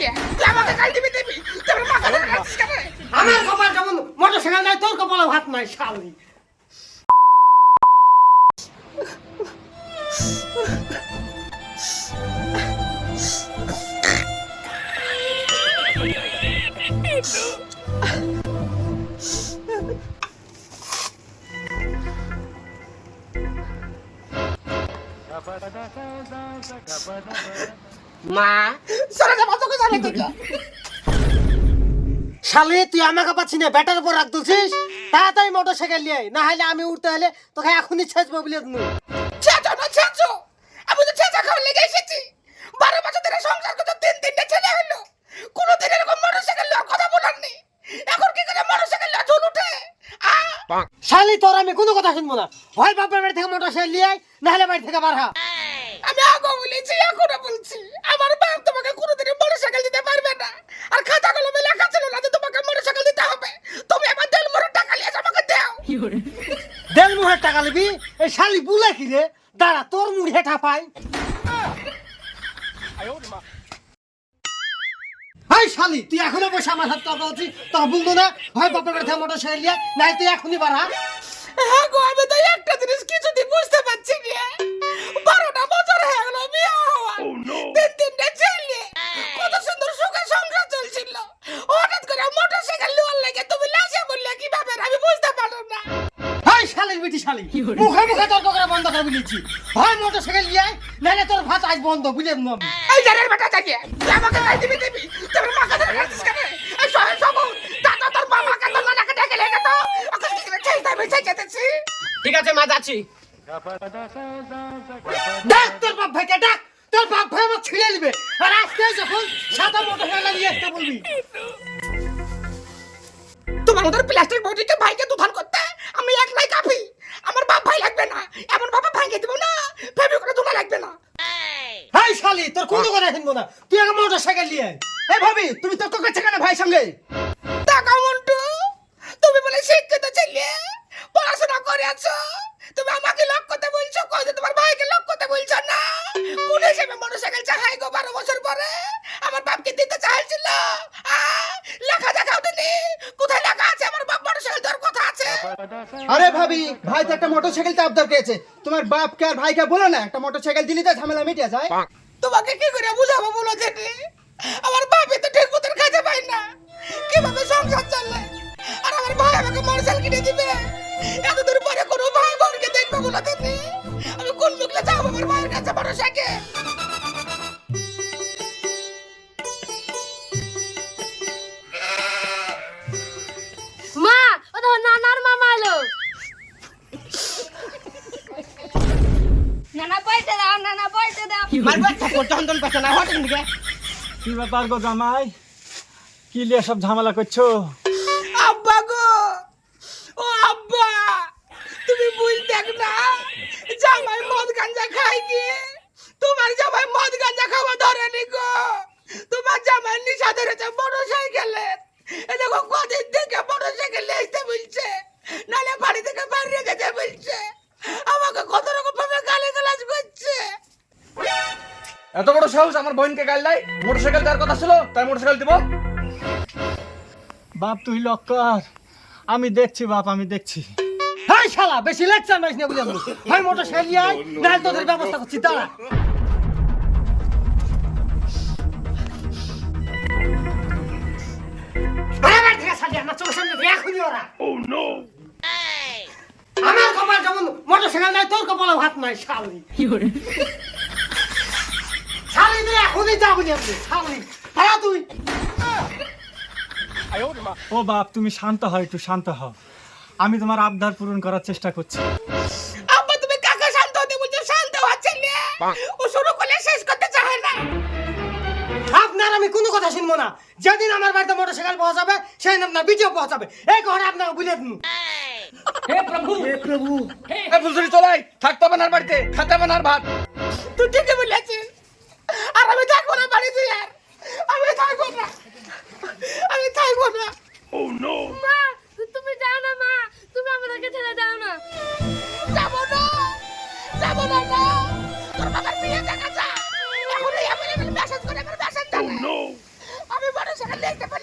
গিয়া তুই আমাকে কাল দিবি দিবি? তোর মাথা রাখছিস কেন? আমার কপাল যেমন মোটরসাইকেল নাই তোর কপালে ভাত নাই শালি মা। সরে যা বাচ্চাকে জানে তুই শালি তুই আমাকে পাচ্ছি না ব্যাটার উপর রাখ দিছিস তাড়াতাড়ি মোটরসাইকেল নিয়ে আয়, না হলে আমি উঠতে হলে তোকে এখনই ছেঁচবো বলে দিনু চেঁচো না চেঁচো আমি তো চেঁচা খাওয়ার লেগে এসেছি। বারো বছর ধরে সংসার করতে তিন তিনটে ছেলে হলো। কোনোদিন এরকম মোটরসাইকেল লওয়ার কথা বলার নেই। এখন কি করে মোটরসাইকেল লওয়া চুল উঠে? আ? শালি তোর আমি কোনো কথা শুনব না। হয় বাপের বাড়ি থেকে মোটরসাইকেল নিয়ে আয়, না হলে বাড়ি থেকে বার হ। আমি আগে বলেছি এখনও বলছি আমার বাপ তোমাকে কোনোদিনই মোটরসাইকেল দিতে পারবে না আর খাতা কলমে লেখা ছিল না যে তোমাকে মোটরসাইকেল দিতে হবে তুমি আমার দেড় মোটর টাকা নিয়ে এসে আমাকে দাও দেড় মুহের টাকা নিবি, এই শালি বুলে কি রে? দাঁড়া, তোর মুড়ি হেঠা পাই। হাই শালি, তুই এখনও বসে আমার হাত তর্ক হচ্ছিস তোর বলতো না, হয় বাপের বাড়ি মোটর সাইকেল নিয়ে নাই তুই এখনই হ। হ্যাঁ গো, আমি তো একটা জিনিস কিছুদিন বুঝতে পারছি না। বারোটা বছর শালি? মুখে মুখে তর্ক করা বন্ধ করে বলেছি। হয় মোটরসাইকেল নিয়ে আয়, নাহলে তোর ভাত আজ বন্ধ বুঝলে না এই জানের বেটা আমাকে দিবি দিবি? তোর মাকে ধরে রাখছিস কেন? এই সব দাদা তোর বাবাকে তোর নানাকে ডেকে লেগে তো ওকে কি করে ছেড়ে আমি ছেড়ে যেতেছি। ঠিক আছে মা যাচ্ছি। ডাক তোর বাপ ভাইকে ডাক। তোর বাপ ভাই আমার ছিঁড়ে নিবে। আর আজকে যখন সাদা মোটরসাইকেল নিয়ে আসতে বলবি। তোমার মতো প্লাস্টিক বডিকে ভাইকে দুধান করতে আমি একলাই কাফি আমার বাপ ভাই লাগবে না এমন ভাবে ভাঙে দেবো না ফেবি করে দুলা লাগবে না হাই শালি তোর কোনো কথা শুনব না তুই নিয়ে আয়। ভাবি তুমি তর্ক করছ কেন ভাই সঙ্গে? টাকা মন্টু তুমি বলে শিক্ষিত ছেলে পড়াশোনা করে আছো। তুমি আমাকে লক করতে বলছো কই যে তোমার ভাইকে লক করতে বলছো না? কোন হিসেবে মোটরসাইকেল চাহাই গো বারো বছর পরে? আমার বাপকে দিতে চাইছিল। লেখা দেখাও দিনি। কোথায় লেখা আছে? আমার বাপ মোটরসাইকেল দেওয়ার কথা আছে। আরে ভাবি ভাই তো একটা মোটরসাইকেল তো আবদার পেয়েছে তোমার বাপকে আর ভাইকে বলো না একটা মোটরসাইকেল দিলি তো ঝামেলা মিটে যায়। তোমাকে কি করে বুঝাবো বলো জেঠি আমার বাপে তো ঠিক মতন খাইতে পাই না। কীভাবে সংসার চললে আর আমার ভাই আমাকে মোটরসাইকেল কিনে দিবে? এতদূর পরে কোনো ভাই বোনকে দেখবে বলো জেঠি আমি কোন মুখলে যাব আমার ভাইয়ের কাছে মোটরসাইকেল মা ও তো নানার মামা এলো। নানা পয়সা দাও নানা পয়সা দাও। মারবে থাকো যখন তখন পেছে না হটেন দিকে কি ব্যাপার গো জামাই? কি লিয়ে সব ঝামেলা করছ? আব্বা গো! ও আব্বা! তুমি বুঝতে না। জামাই মদ গাঞ্জা খাই কি? তোমার জামাই মদ গাঞ্জা খাওয়া ধরেনি গো। তোমার জামাই নিশা ধরেছে মোটর সাইকেলে এ দেখো কদিন থেকে মোটর সাইকেল আসতে বলছে নালে বাড়ি থেকে বাইরে যেতে বলছে আমাকে কত রকম ভাবে গালি গালাজ করছে এত বড় সাহস আমার বোনকে গাল দেয়? মোটরসাইকেল দেওয়ার কথা ছিল তাই মোটরসাইকেল দিব। বাপ তুই লক্কর। আমি দেখছি বাপ আমি দেখছি। হাই শালা বেশি লেকচার মারিস না বুঝলাম হয় মোটরসাইকেল নিয়ে আয় নাহলে তোদের ব্যবস্থা করছি দাঁড়া। ছাড়ি, আমার কপাল যেমন মোটরসাইকেল নাই তোর কপালে ভাত নাই শালি। এখনই আমি শালি তুই। ও বাপ তুমি শান্ত হও একটু শান্ত হও। আমি তোমার আবদার পূরণ করার চেষ্টা করছি। আব্বা তুমি কাকে শান্ত হতে বলছো? শান্ত হচ্ছে না ও শুরু করলে শেষ করতে চায় না। আপনার আমি কোনো কথা শুনব না। যেদিন আমার বাড়িতে মোটরসাইকেল পাওয়া যাবে সেদিন আপনার ভিডিও পাওয়া যাবে এই ঘরে আপনাকে বুঝে দিন এই ফুলসুরি চলাই থাকতে হবে না বাড়িতে। খাতে হবে না ভাত। তুই ঠিকই বলেছিস। আমি থাকব না বাড়িতে আর। আমি থাকব না। আমি থাকব না। মা তুমি যাও না মা। তুমি আমাদেরকে ছেড়ে যাও না। যাব না। যাব না মা। তোর বাবার বিয়ে দেখা যা এখন এই আমি মেসেজ করে আমার মেসেজ জানা লেখতে পারলাম